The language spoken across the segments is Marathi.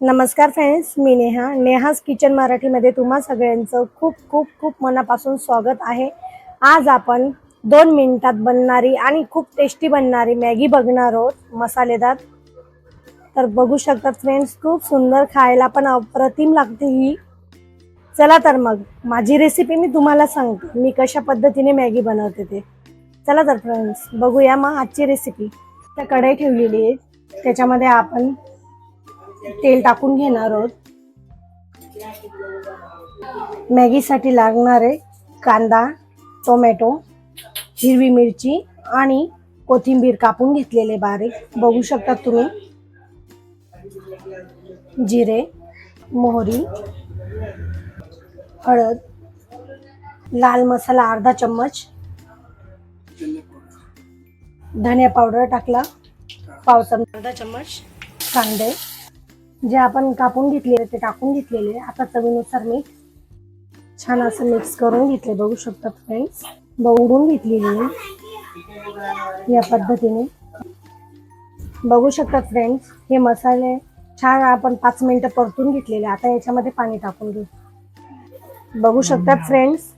नमस्कार फ्रेंड्स मी नेहा. नेहाज किचन मराठीमध्ये तुम्हा सगळ्यांचं खूप खूप खूप मनापासून स्वागत आहे. आज आपण दोन मिनिटात बनणारी आणि खूप टेस्टी बनणारी मॅगी बघणार आहोत मसालेदार. तर बघू शकतात फ्रेंड्स खूप सुंदर खायला पण अप्रतिम लागते ही. चला तर मग माझी रेसिपी मी तुम्हाला सांगते. मी कशा पद्धतीने मॅगी बनवते ते. चला तर फ्रेंड्स बघूया मग आजची रेसिपी त्या कढई ठेवलेली आहे. त्याच्यामध्ये आपण तेल टाकून घेणार आहोत. मॅगीसाठी लागणारे कांदा टोमॅटो हिरवी मिरची आणि कोथिंबीर कापून घेतलेले बारीक. बघू शकता तुम्ही. जिरे मोहरी हळद लाल मसाला अर्धा चम्मच धनिया पावडर टाकला. पाव चमचा अर्धा चम्मच. कांदे. जे आपण कापून घेतलेले ते टाकून घेतलेले. आता चवीनुसार मीठ छान असं मिक्स करून घेतले. बघू शकतात फ्रेंड्स बवडून घेतलेली. या पद्धतीने. बघू शकतात फ्रेंड्स हे मसाले छान आपण पाच मिनिटं परतून घेतलेले. आता याच्यामध्ये पाणी टाकून घेऊ. बघू शकतात फ्रेंड्स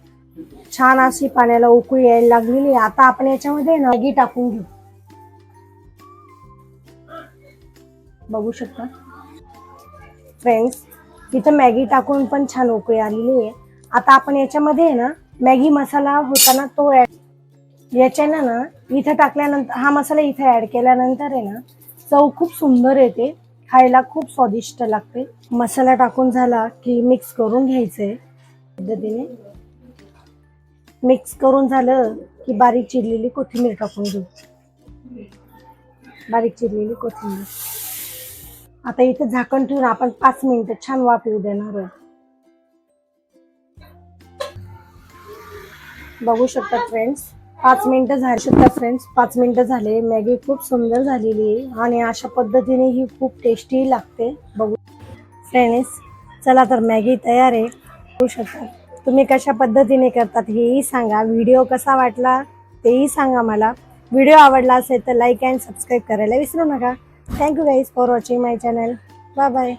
छान अशी पाण्याला उकळी यायला लागलेली. आता आपण याच्यामध्ये मॅगी टाकून घेऊ. बघू शकता. फ्रेंड्स इथं मॅगी टाकून पण छान उकळी आलेली आहे आता आपण याच्यामध्ये आहे ना मॅगी मसाला होता ना तो ऍड याच्यानं ना इथं टाकल्यानंतर हा मसाला इथं ऍड केल्यानंतर आहे ना चव खूप सुंदर येते. खायला खूप स्वादिष्ट लागते. मसाला टाकून झाला की मिक्स करून घ्यायचंय. पद्धतीने. मिक्स करून झालं की बारीक चिरलेली कोथिंबीर टाकून घेऊ बारीक चिरलेली कोथिंबीर. आता इथे झाकण ठेवून आपण पाच मिनिटं छान वाफ येऊ देणार आहोत बघू शकता फ्रेंड्स पाच मिनिटं झाली शकता फ्रेंड्स पाच मिनिटं झाले. मॅगी खूप सुंदर झालेली आहे आणि अशा पद्धतीने ही खूप टेस्टी लागते. बघू. फ्रेंड्स चला तर मॅगी तयार आहे. बघू शकता. तुम्ही कशा पद्धतीने करतात हेही सांगा. व्हिडिओ कसा वाटला तेही सांगा मला. व्हिडिओ आवडला असेल तर लाईक अँड सबस्क्राईब करायला विसरू नका. Thank you guys for watching my channel. Bye bye.